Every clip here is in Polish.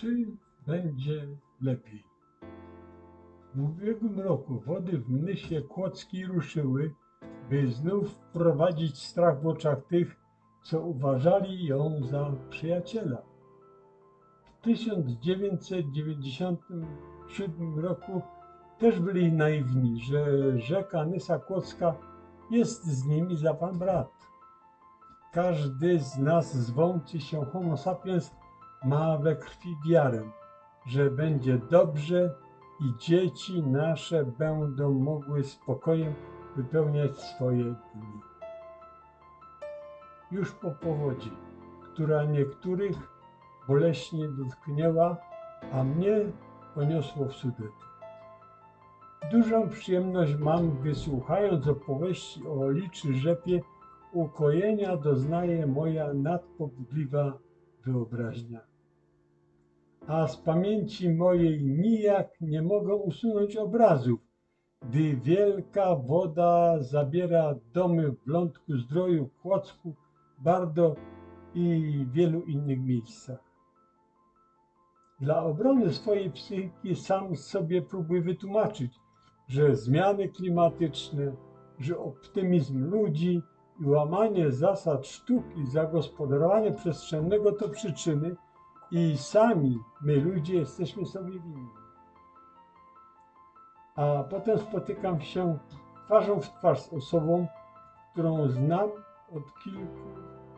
czy będzie lepiej. W ubiegłym roku wody w Mnysie Kłodzkiej ruszyły, by znów wprowadzić strach w oczach tych, co uważali ją za przyjaciela. W 1997 roku też byli naiwni, że rzeka Nysa Kłodzka jest z nimi za pan brat. Każdy z nas zwący się homo sapiens ma we krwi wiarę, że będzie dobrze i dzieci nasze będą mogły spokojem wypełniać swoje dni. Już po powodzi, która niektórych boleśnie dotknęła, a mnie poniosło w Sudety. Dużą przyjemność mam, gdy słuchając opowieści o liczy rzepie, ukojenia doznaje moja nadpobudliwa wyobraźnia. A z pamięci mojej nijak nie mogę usunąć obrazów, gdy wielka woda zabiera domy w Lądku Zdroju, Kłodzku, Bardo i wielu innych miejscach. Dla obrony swojej psychiki sam sobie próbuję wytłumaczyć, że zmiany klimatyczne, że optymizm ludzi i łamanie zasad sztuki, zagospodarowanie przestrzennego to przyczyny i sami my ludzie jesteśmy sobie winni. A potem spotykam się twarzą w twarz z osobą, którą znam od kilku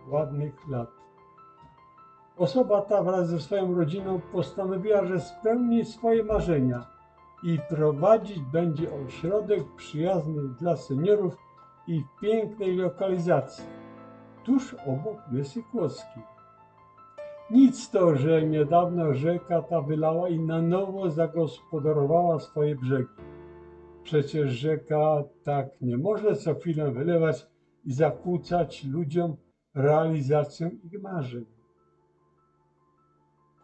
ładnych lat. Osoba ta wraz ze swoją rodziną postanowiła, że spełni swoje marzenia i prowadzić będzie ośrodek przyjazny dla seniorów i w pięknej lokalizacji, tuż obok Mysy Kłodzkiej. Nic to, że niedawno rzeka ta wylała i na nowo zagospodarowała swoje brzegi. Przecież rzeka tak nie może co chwilę wylewać i zakłócać ludziom realizację ich marzeń.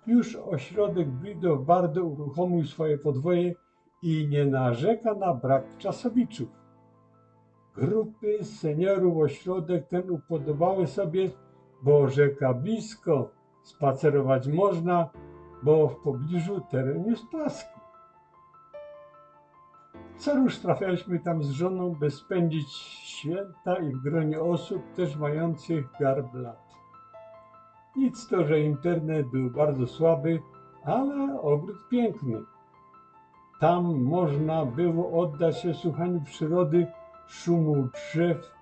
Już ośrodek Brido bardzo uruchomił swoje podwoje i nie narzeka na brak czasowiczów. Grupy seniorów ośrodek ten upodobały sobie, bo rzeka blisko, spacerować można, bo w pobliżu teren jest płaski. Co rusz trafialiśmy tam z żoną, by spędzić święta i w gronie osób też mających garb lat. Nic to, że internet był bardzo słaby, ale ogród piękny. Tam można było oddać się słuchaniu przyrody, szumu drzew,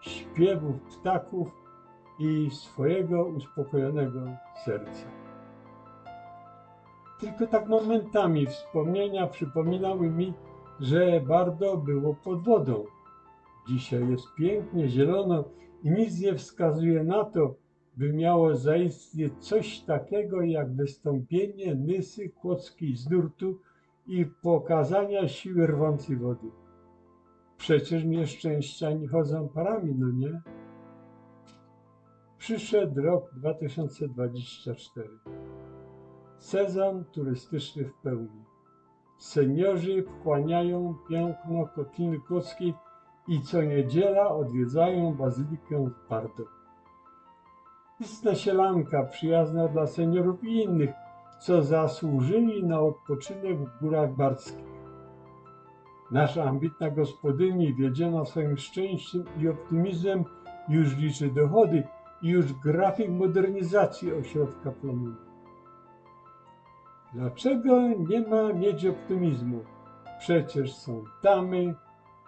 śpiewów ptaków i swojego uspokojonego serca. Tylko tak momentami wspomnienia przypominały mi, że bardzo było pod wodą. Dzisiaj jest pięknie, zielono i nic nie wskazuje na to, by miało zaistnieć coś takiego jak wystąpienie Nysy Kłodzkiej z nurtu i pokazania siły rwącej wody. Przecież nieszczęścia chodzą parami, no nie? Przyszedł rok 2024. Sezon turystyczny w pełni. Seniorzy wchłaniają piękno Kotliny Kłodzkiej i co niedziela odwiedzają bazylikę w Bardo. Istna sielanka przyjazna dla seniorów i innych, co zasłużyli na odpoczynek w górach barskich. Nasza ambitna gospodyni, wiedziona swoim szczęściem i optymizmem, już liczy dochody i już grafik modernizacji ośrodka planuje. Dlaczego nie ma mieć optymizmu? Przecież są tamy,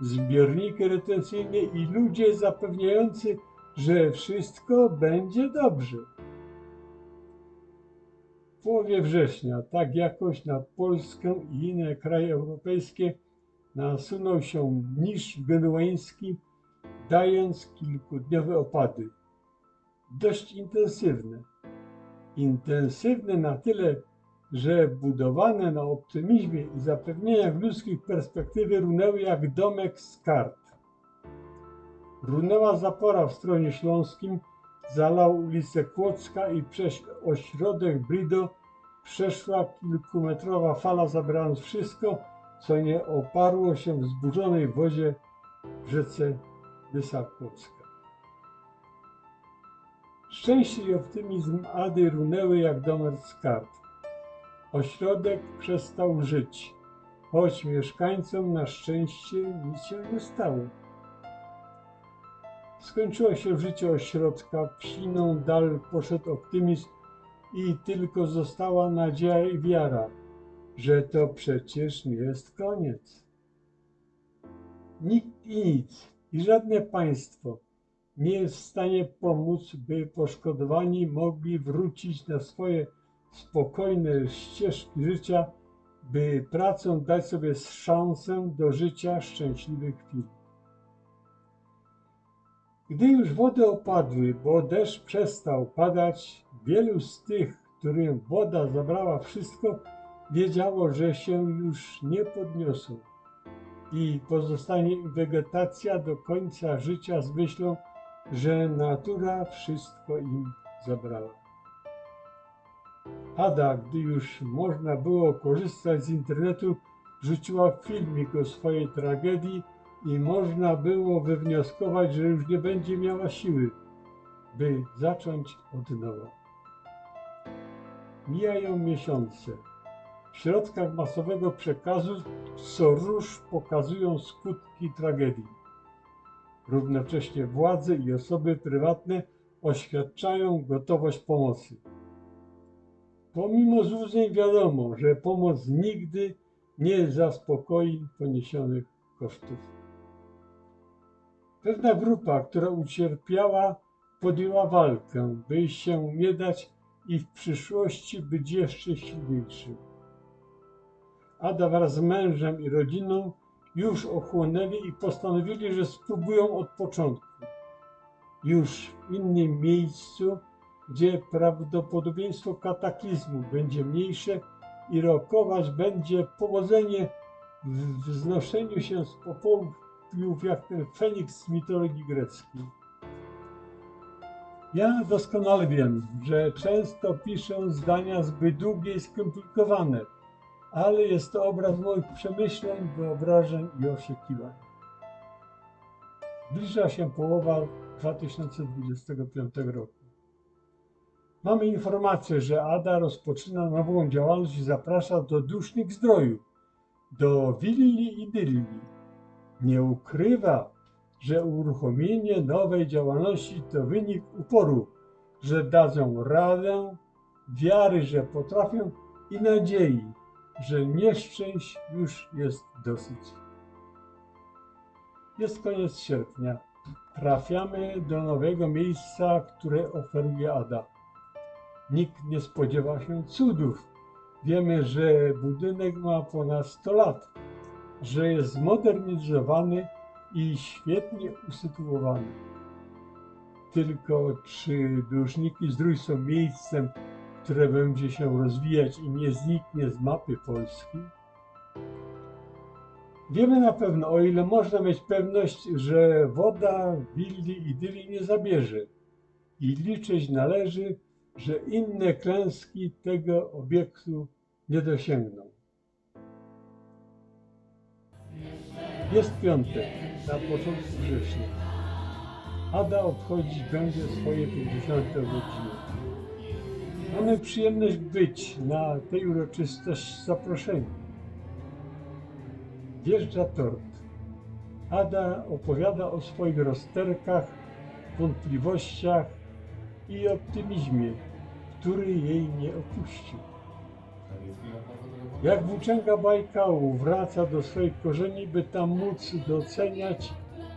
zbiorniki retencyjne i ludzie zapewniający, że wszystko będzie dobrze. W połowie września, tak jakoś na Polskę i inne kraje europejskie, nasunął się niż genueński, dając kilkudniowe opady. Dość intensywne. Intensywne na tyle, że budowane na optymizmie i zapewnieniach ludzkich perspektywy runęły jak domek z kart. Runęła zapora w stronie śląskim, zalał ulicę Kłodzka i przez ośrodek Brido przeszła kilkumetrowa fala, zabierając wszystko, co nie oparło się w zburzonej wozie w rzece Wysa Kłodzka. Szczęście i optymizm Ady runęły jak domer z kart. ośrodek przestał żyć, choć mieszkańcom na szczęście nic się nie stało. Skończyło się życie ośrodka, w siną dal poszedł optymizm i tylko została nadzieja i wiara, że to przecież nie jest koniec. Nikt i nic i żadne państwo nie jest w stanie pomóc, by poszkodowani mogli wrócić na swoje spokojne ścieżki życia, by pracą dać sobie szansę do życia szczęśliwych chwil. Gdy już wody opadły, bo deszcz przestał padać, wielu z tych, którym woda zabrała wszystko, wiedziało, że się już nie podniosą i pozostanie wegetacja do końca życia z myślą, że natura wszystko im zabrała. Ada, gdy już można było korzystać z internetu, rzuciła filmik o swojej tragedii i można było wywnioskować, że już nie będzie miała siły, by zacząć od nowa. Mijają miesiące. W środkach masowego przekazu co róż pokazują skutki tragedii. Równocześnie władze i osoby prywatne oświadczają gotowość pomocy. Pomimo złudzeń wiadomo, że pomoc nigdy nie zaspokoi poniesionych kosztów. Pewna grupa, która ucierpiała, podjęła walkę, by się nie dać i w przyszłości być jeszcze silniejszym. Ada wraz z mężem i rodziną już ochłonęli i postanowili, że spróbują od początku. Już w innym miejscu, gdzie prawdopodobieństwo kataklizmu będzie mniejsze i rokować będzie powodzenie w wznoszeniu się z popiołów jak ten Feniks z mitologii greckiej. Ja doskonale wiem, że często piszę zdania zbyt długie i skomplikowane, ale jest to obraz moich przemyśleń, wyobrażeń i oczekiwań. Zbliża się połowa 2025 roku. Mamy informację, że ADA rozpoczyna nową działalność i zaprasza do dusznych zdrojów, do willi i dylli. Nie ukrywa, że uruchomienie nowej działalności to wynik uporu, że dadzą radę, wiary, że potrafią i nadziei, że nieszczęść już jest dosyć. Jest koniec sierpnia. Trafiamy do nowego miejsca, które oferuje Ada. Nikt nie spodziewa się cudów. Wiemy, że budynek ma ponad 100 lat, że jest zmodernizowany i świetnie usytuowany. Tylko czy dłużniki zdrój są miejscem, które będzie się rozwijać i nie zniknie z mapy Polski? Wiemy na pewno, o ile można mieć pewność, że woda willi i dyli nie zabierze i liczyć należy, że inne klęski tego obiektu nie dosięgną. Jest piątek, na początku września. Ada obchodzić będzie swoje 50. urodziny. Mamy przyjemność być na tej uroczystości zaproszeni. Wjeżdża tort. Ada opowiada o swoich rozterkach, wątpliwościach i optymizmie, który jej nie opuścił. Jak włóczęga bajkału wraca do swoich korzeni, by tam móc doceniać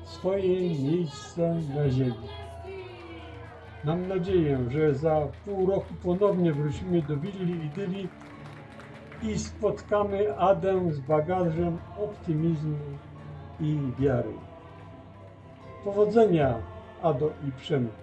swoje miejsce na ziemi. Mam nadzieję, że za pół roku ponownie wrócimy do willi idyli i spotkamy Adę z bagażem optymizmu i wiary. Powodzenia, Ado i Przemku.